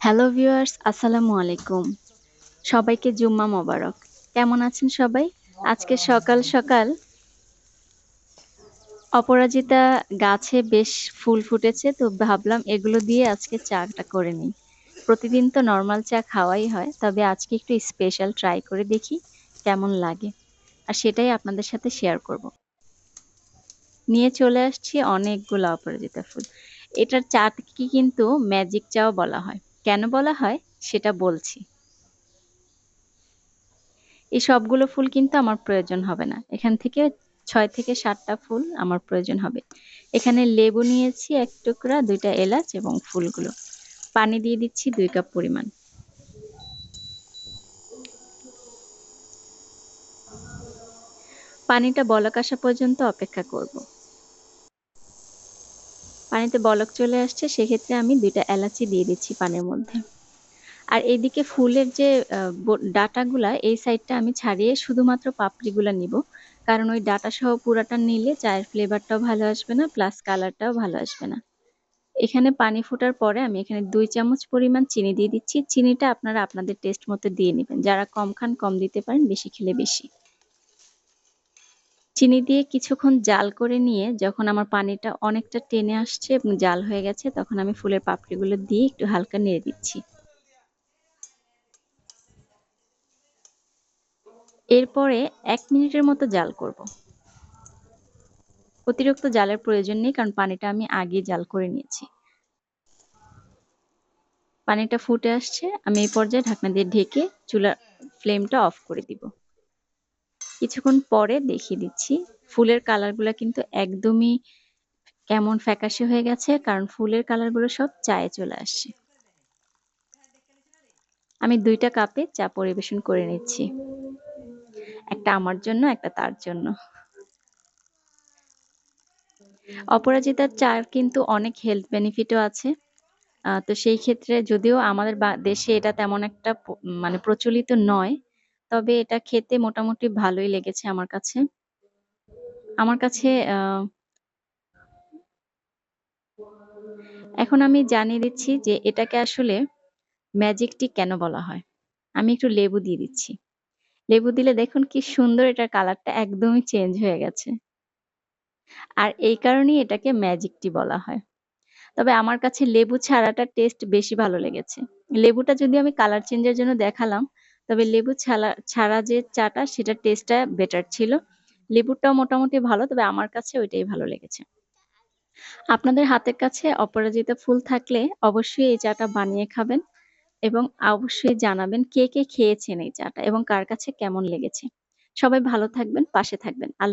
Hello viewers, আসসালামু আলাইকুম। সবাইকে জুম্মা মোবারক। কেমন আছেন সবাই? আজকে সকাল সকাল অপরাজিতা গাছে বেশ ফুল ফুটেছে, তো ভাবলাম এগুলো দিয়ে আজকে চাটা করে নিই। প্রতিদিন তো নর্মাল চা খাওয়াই হয়, তবে আজকে একটু স্পেশাল ট্রাই করে দেখি কেমন লাগে। আর সেটাই আপনাদের সাথে শেয়ার করব। নিয়ে চলে আসছি অনেকগুলো অপরাজিতা ফুল। এটার চাটকে কিন্তু ম্যাজিক চাও বলা হয়। কেন বলা হয় সেটা বলছি। এই সবগুলো ফুল কিন্তু আমার প্রয়োজন হবে না। এখান থেকে ছয় থেকে সাতটা ফুল আমার প্রয়োজন হবে। এখানে লেবু নিয়েছি এক টুকরা, দুইটা এলাচ এবং ফুলগুলো। পানি দিয়ে দিচ্ছি দুই কাপ পরিমাণ। পানিটা বলক আসা পর্যন্ত অপেক্ষা করব। পানিতে বলক চলে আসছে, সেক্ষেত্রে আমি দুইটা এলাচি দিয়ে দিচ্ছি পানির মধ্যে। আর এইদিকে ফুলের যে ডাটাগুলা, এই সাইডটা আমি ছাড়িয়ে শুধুমাত্র পাপড়িগুলা নিব। কারণ ওই ডাটা সহ পুরাটা নিলে চায়ের ফ্লেভারটাও ভালো আসবে না, প্লাস কালারটাও ভালো আসবে না। এখানে পানি ফোটার পরে আমি এখানে দুই চামচ পরিমাণ চিনি দিয়ে দিচ্ছি। চিনিটা আপনারা আপনাদের টেস্ট মতো দিয়ে নেবেন। যারা কম খান, কম দিতে পারেন, বেশি খেলে বেশি। চিনি দিয়ে কিছুক্ষণ জাল করে নিয়ে যখন আমার পানিটা অনেকটা টেনে আসছে এবং জাল হয়ে গেছে, তখন আমি ফুলের পাপড়িগুলো দিয়ে একটু হালকা নেড়ে দিচ্ছি। এরপরে এক মিনিটের মতো জাল করব। অতিরিক্ত জালের প্রয়োজন নেই, কারণ পানিটা আমি আগে জাল করে নিয়েছি। পানিটা ফুটে আসছে, আমি এই পর্যায়ে ঢাকনা দিয়ে ঢেকে চুলার ফ্লেমটা অফ করে দিব। কিছুক্ষণ পরে দেখিয়ে দিচ্ছি। ফুলের কালারগুলো কিন্তু একদমই কেমন ফ্যাকাশে হয়ে গেছে, কারণ ফুলের কালারগুলো সব চায়ে চলে আসছে। আমি দুইটা কাপে চা পরিবেশন করে নিচ্ছি। একটা আমার জন্য, একটা তার জন্য। অপরাজিতার চার কিন্তু অনেক হেলথ বেনিফিটও আছে। তো সেই ক্ষেত্রে যদিও আমাদের দেশে এটা তেমন একটা মানে প্রচলিত নয় তবে এটা খেতে মোটামুটি ভালোই লেগেছে আমার কাছে। আমার কাছে এখন আমি জানিয়ে দিচ্ছি যে এটাকে আসলে ম্যাজিক টি কেন বলা হয়। আমি একটু লেবু দিয়ে দিচ্ছি। লেবু দিলে দেখুন কি সুন্দর এটার কালারটা একদমই চেঞ্জ হয়ে গেছে। আর এই কারণেই এটাকে ম্যাজিক টি বলা হয়। তবে আমার কাছে লেবু ছাড়াটা টেস্ট বেশি ভালো লেগেছে। লেবুটা যদি আমি কালার চেঞ্জের জন্য দেখালাম তবে লেবু ছাড়া ছাড়া যে চাটা সেটা টেস্টটা বেটার ছিল। লেবুটাও মোটামুটি ভালো, তবে আমার কাছে ওইটাই ভালো লেগেছে। আপনাদের হাতের কাছে অপরাজিত ফুল থাকলে অবশ্যই এই চাটা বানিয়ে খাবেন এবং অবশ্যই জানাবেন কে কে খেয়েছেন এই চাটা এবং কার কাছে কেমন লেগেছে। সবাই ভালো থাকবেন, পাশে থাকবেন।